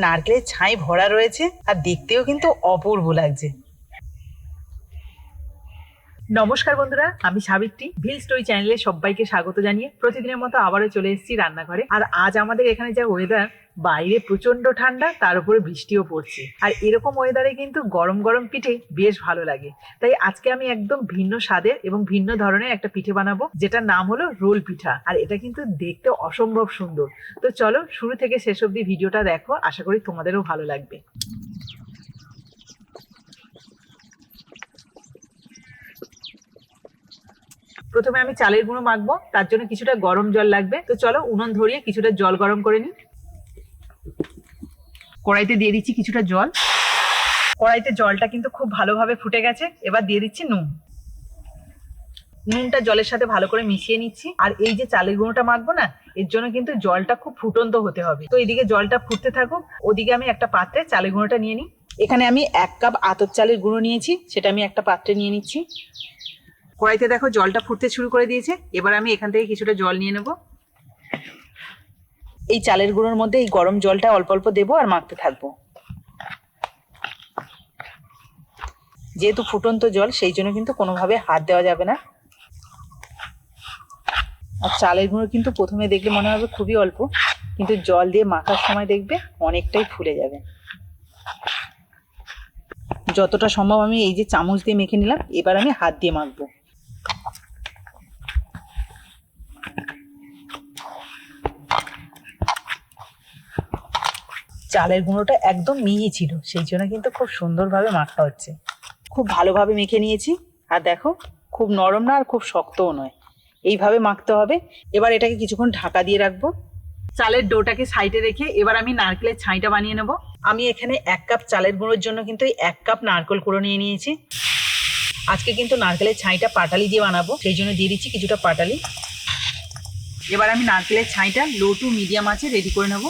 নারকেলের ছাই ভরা রয়েছে আর দেখতেও কিন্তু অপূর্ব লাগছে। নমস্কার বন্ধুরা, আমি সাবিত্রী। ভিল স্টোরি চ্যানেলে সবাইকে স্বাগত জানিয়ে প্রতিদিনের মতো আবারও চলে এসেছি রান্নাঘরে। আর আজ আমাদের এখানে যা ওয়েদার বাইরে প্রচণ্ড ঠান্ডা, তার উপরে বৃষ্টিও পড়ছে। আর এরকম ওয়েদারে কিন্তু গরম গরম পিঠে বেশ ভালো লাগে। তাই আজকে আমি একদম ভিন্ন স্বাদের এবং ভিন্ন ধরনের একটা পিঠে বানাবো, যেটার নাম হলো রোল পিঠা। আর এটা কিন্তু দেখতে অসম্ভব সুন্দর। তো চলো শুরু থেকে শেষ অবধি ভিডিওটা দেখো, আশা করি তোমাদেরও ভালো লাগবে। প্রথমে আমি চালের গুঁড়ো মাখবো, তার জন্য কিছুটা গরম জল লাগবে। তো চলো উনুন ধরিয়ে কিছুটা জল গরম করে নিই। কড়াইতে দিয়ে দিচ্ছি কিছুটা জল। কড়াইতে জলটা কিন্তু খুব ভালোভাবে ফুটে গেছে, এবার দিয়ে দিচ্ছি নুন। নুনটা জলের সাথে ভালো করে মিশিয়ে নিচ্ছি। আর এই যে চালের গুঁড়োটা মাখবো না, এর জন্য কিন্তু জলটা খুব ফুটন্ত হতে হবে। তো এদিকে জলটা ফুটতে থাকুক, ওদিকে আমি একটা পাত্রে চালের গুঁড়োটা নিয়ে নিই। এখানে আমি এক কাপ আতর চালের গুঁড়ো নিয়েছি, সেটা আমি একটা পাত্রে নিয়ে নিচ্ছি। কড়াইতে দেখো জলটা ফুটতে শুরু করে দিয়েছে। এবার আমি এখান থেকে কিছুটা জল নিয়ে নেব। এই চালের গুঁড়োর মধ্যে এই গরম জলটা অল্প অল্প দেবো আর মাখতে থাকব। যেহেতু ফুটন্ত জল, সেই জন্য কিন্তু কোনোভাবে হাত দেওয়া যাবে না। আর চালের গুঁড়ো কিন্তু প্রথমে দেখলে মনে হবে খুবই অল্প, কিন্তু জল দিয়ে মাখার সময় দেখবে অনেকটাই ফুলে যাবে। যতটা সম্ভব আমি এই যে চামচ দিয়ে মেখে নিলাম, এবার আমি হাত দিয়ে মাখবো। চালের গুঁড়োটা একদম মিহি ছিল, সেই জন্য কিন্তু খুব সুন্দরভাবে মাখা হচ্ছে। খুব ভালোভাবে মেখে নিয়েছি, আর দেখো, খুব নরম না আর খুব শক্তও নয়। এইভাবে মাখতে হবে। এবার এটাকে কিছুক্ষণ ঢাকা দিয়ে রাখব। চালের ডোটাকে সাইডে রেখে এবার আমি নারকেলের ছাইটা বানিয়ে নেব। আমি এখানে এক কাপ চালের গুঁড়োর জন্য কিন্তু এক কাপ নারকেল কুড়ো নিয়ে নিয়েছি। আজকে কিন্তু নারকেলের ছাইটা পাটালি দিয়ে বানাবো, সেই জন্য দিয়ে দিচ্ছি কিছুটা পাটালি। এবার আমি নারকেলের ছাইটা লো টু মিডিয়াম আছে রেডি করে নেব।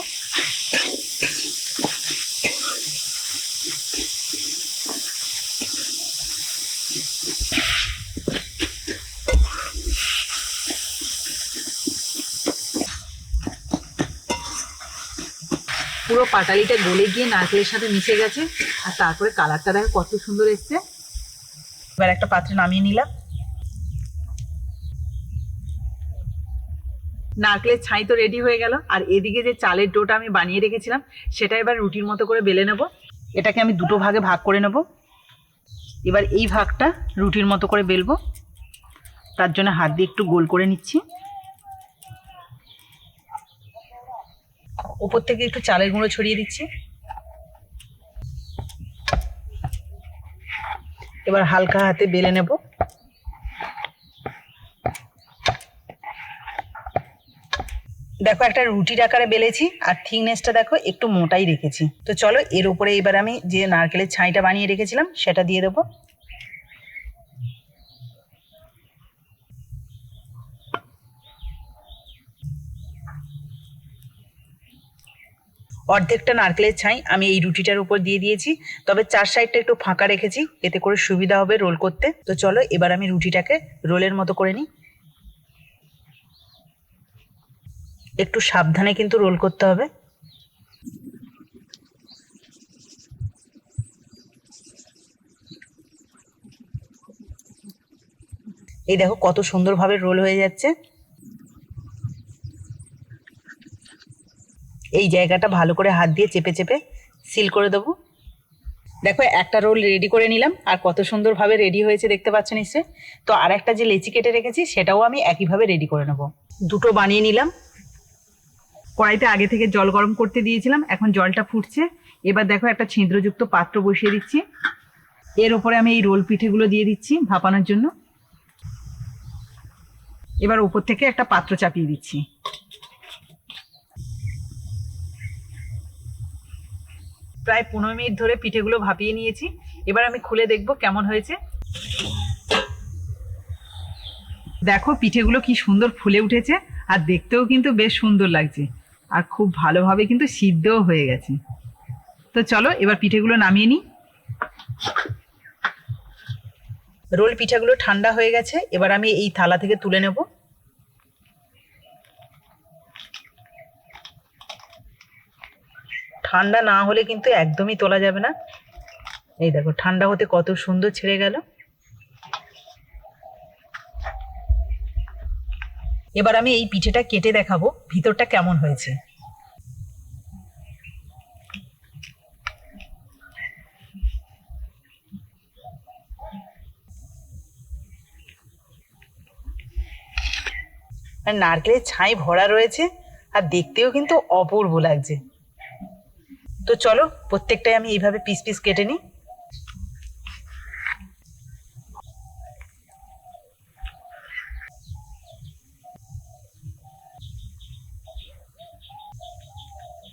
পুরো পাটালিটা গলে গিয়ে নারকেলের সাথে মিশে গেছে। আর তারপরে কালারটা দেখো কত সুন্দর এসছে। এবার একটা পাত্রে নামিয়ে নিলাম। নারকেলের ছাই তো রেডি হয়ে গেল। আর এদিকে যে চালের ডোটা আমি বানিয়ে রেখেছিলাম, সেটা এবার রুটির মতো করে বেলে নেব। এটাকে আমি দুটো ভাগে ভাগ করে নেব। এবার এই ভাগটা রুটির মতো করে বেলবো। তার জন্য হাত দিয়ে একটু গোল করে নিচ্ছি। উপর থেকে একটু চালের গুঁড়ো ছড়িয়ে দিচ্ছি। এবার হালকা হাতে বেলে নেব। দেখো একটা রুটির আকারে বেলেছি, আর থিকনেসটা দেখো একটু মোটাই রেখেছি। তো চলো এর উপরে এবার আমি যে নারকেলের ছাইটা বানিয়ে রেখেছিলাম, সেটা দিয়ে দেবো। অর্ধেকটা নারকেলের ছাই আমি এই রুটিটার উপর দিয়ে দিয়েছি। তবে চার সাইডটা একটু ফাঁকা রেখেছি, এতে করে সুবিধা হবে রোল করতে। তো চলো, এবার আমি রুটিটাকে রোলের মতো করে নিই। একটু সাবধানে কিন্তু রোল করতে হবে। এই দেখো কত সুন্দরভাবে রোল হয়ে যাচ্ছে। এই জায়গাটা ভালো করে হাত দিয়ে চেপে চেপে সিল করে দেবো। দেখো, একটা রোল রেডি করে নিলাম, আর কত সুন্দরভাবে রেডি হয়েছে দেখতে পাচ্ছ নিশ্চয়ই তো আর একটা যে লেচি কেটে রেখেছি, সেটাও আমি একইভাবে রেডি করে নেব। দুটো বানিয়ে নিলাম। কড়াইতে আগে থেকে জল গরম করতে দিয়েছিলাম, এখন জলটা ফুটছে। এবার দেখো, একটা ছিদ্রযুক্ত পাত্র বসিয়ে দিচ্ছি। এর উপরে আমি এই রোল পিঠেগুলো দিয়ে দিচ্ছি ভাপানোর জন্য। এবার উপর থেকে একটা পাত্র চাপিয়ে দিচ্ছি। প্রায় পনেরো মিনিট ধরে পিঠেগুলো ভাপিয়ে নিয়েছি। এবার আমি খুলে দেখব কেমন হয়েছে। দেখো পিঠেগুলো কি সুন্দর ফুলে উঠেছে, আর দেখতেও কিন্তু বেশ সুন্দর লাগছে। আর খুব ভালোভাবে কিন্তু সিদ্ধও হয়ে গেছে। তো চলো এবার পিঠেগুলো নামিয়ে নিই। রোল পিঠাগুলো ঠান্ডা হয়ে গেছে, এবার আমি এই থালা থেকে তুলে নেব। ঠান্ডা না হলে কিন্তু একদমই তোলা যাবে না। এই দেখো, ঠান্ডা হতে কত সুন্দর ছেড়ে গেল। এবার আমি এই পিঠেটা কেটে দেখাবো, ভিতরটা কেমন হয়েছে। আর নারকেলের ছাই ভরা রয়েছে, আর দেখতেও কিন্তু অপূর্ব লাগছে। তো চলো, প্রত্যেকটাই আমি এইভাবে পিস পিস কেটে নিই।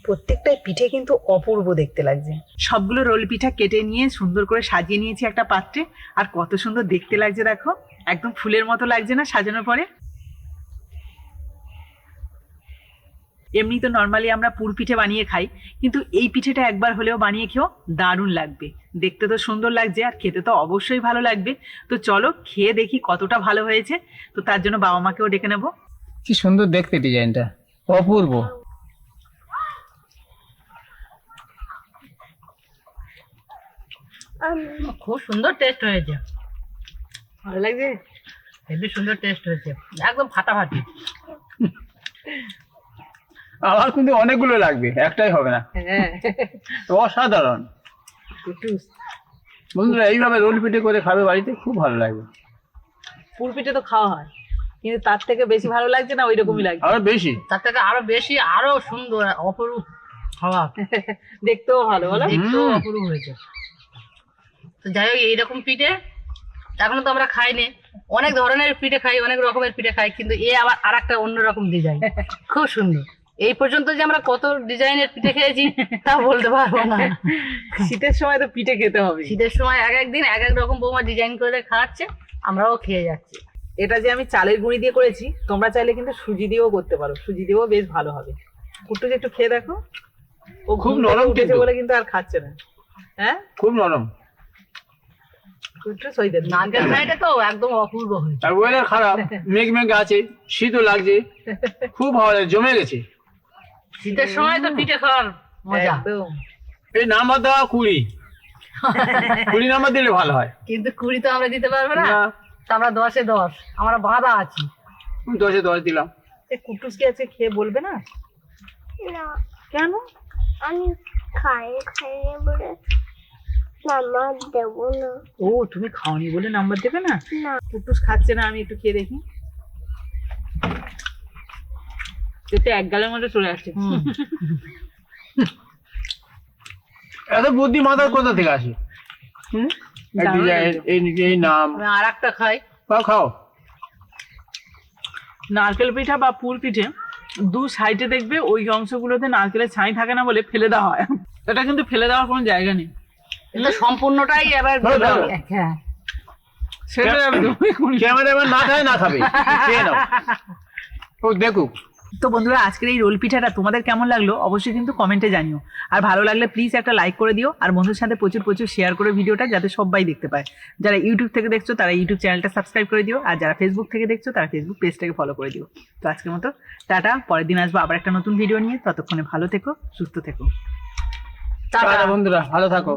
প্রত্যেকটাই পিঠে কিন্তু অপূর্ব দেখতে লাগছে। সবগুলো রোল পিঠা কেটে নিয়ে সুন্দর করে সাজিয়ে নিয়েছি একটা পাত্রে, আর কত সুন্দর দেখতে লাগছে দেখো। একদম ফুলের মতো লাগছে না সাজানোর পরে? এমনি তো নর্মালি আমরা পুর পিঠে বানিয়ে খাই কিন্তু এই পিঠেটা একবার হলেও বানিয়ে খেও দারুণ লাগবে। দেখতে তো সুন্দর লাগছে আর খেতে তো অবশ্যই ভালো লাগবে। তো চলো খেয়ে দেখি কতটা ভালো হয়েছে। তো তার জন্য বাবা মাকেও ডেকে নেব। কি সুন্দর দেখতে ডিজাইনটা। অপূর্ব। খুব সুন্দর টেস্ট হয়েছে। ভালো লাগছে? হেবি সুন্দর টেস্ট হয়েছে। একদম ফাটাফাটি। আমার কিন্তু অনেকগুলো লাগবে একটাই হবে না। হ্যাঁ। অসাধারণ। বন্ধুরা এইভাবে রোল পিঠে করে খাবে বাড়িতে খুব ভালো লাগবে। পুর পিঠে তো খাওয়া হয় কিন্তু তার থেকে বেশি ভালো লাগছে না ওই রকমই লাগছে? আরও বেশি। তার থেকে আরও বেশি আরও সুন্দর অপরূপ হওয়া দেখতেও ভালো বলো। দেখতেও অপরূপ হয়েছে। তো যাই হোক এইরকম পিঠে এখনও তো আমরা খাইনি। অনেক ধরনের পিঠে খাই অনেক রকমের পিঠে খাই কিন্তু এ আবার আর একটা অন্যরকম ডিজাইন খুব সুন্দর। এই পর্যন্ত যে আমরা কত ডিজাইনের পিঠে খেয়েছি তা বলতে পারব না। শীতের সময় তো পিঠে খেতে হবে। শীতের সময় এক এক দিন এক এক রকম বৌমা ডিজাইন করে খাওয়াচ্ছে আমরাও খেয়ে যাচ্ছি। এটা যে আমি চালের গুঁড়ি দিয়ে করেছি তোমরা চাইলে কিন্তু সুজি দিয়েও করতে পারো। সুজি দিয়েও বেশ ভালো হবে। কুট্টু যে একটু খেয়ে দেখো। ও খুব নরম উঠেছে বলে কিন্তু আর খাচ্ছে না। হ্যাঁ? খুব নরম। কুট্টু নারকেল তো একদম অপূর্ব হয়েছে। আর ওয়েদার খারাপ মেঘ মেঘ আছে শীতও লাগছে। খুব ভালো জমে গেছে। শীতের সময় তো পিঠে খাওয়ার মজা। এই নাম্বার দেওয়া কুড়ি। কুড়ি নাম্বার দিলে ভালো হয়। কিন্তু কুড়ি তো আমরা দিতে পারব না। না। আমরা দশে দশ। আমরা বাঁধা আছি। দশে দশ দিলাম। এ কুট্টুস কি আছে খেয়ে বলবে না? না। কেন? আমি খাই খাইনি বলে নাম্বার দেবো না। ও তুমি খাওনি বলে নাম্বার দেবে না? না। কুট্টুস খাচ্ছে না আমি একটু খেয়ে দেখি। এতে এক গালের মধ্যে চলে আসছে এত বুদ্ধি মাথার কোথা থেকে আসে? হুম? এই নাম। আর একটা খাই। খাও খাও। নারকেল পিঠা বা পুর পিঠে দু সাইডে দেখবে ওই অংশগুলোতে নারকেলের ছাই থাকে না বলে ফেলে দেওয়া হয়। এটা কিন্তু ফেলে দেওয়ার কোনো জায়গা নেই। কিন্তু সম্পূর্ণটাই এবার ধরো। হ্যাঁ। সেটা ক্যামেরাম্যান না খায় না খাবে। দেখুক। তো বন্ধুরা আজকের এই রোল পিঠাটা তোমাদের কেমন লাগল অবশ্যই কিন্তু কমেন্টে জানিও। আর ভালো লাগলে প্লিজ একটা লাইক করে দিও আর বন্ধুর সাথে প্রচুর প্রচুর শেয়ার করে ভিডিওটা যাতে সবাই দেখতে পায়। যারা ইউটিউব থেকে দেখছ তারা ইউটিউব চ্যানেলটা সাবস্ক্রাইব করে দিও আর যারা ফেসবুক থেকে দেখছ তারা ফেসবুক পেজটাকে ফলো করে দিও। তো আজকের মতো টাটা পরের দিন আসব আবার একটা নতুন ভিডিও নিয়ে। ততক্ষণে ভালো থেকো সুস্থ থেকো। টাটা বন্ধুরা ভালো থাকো।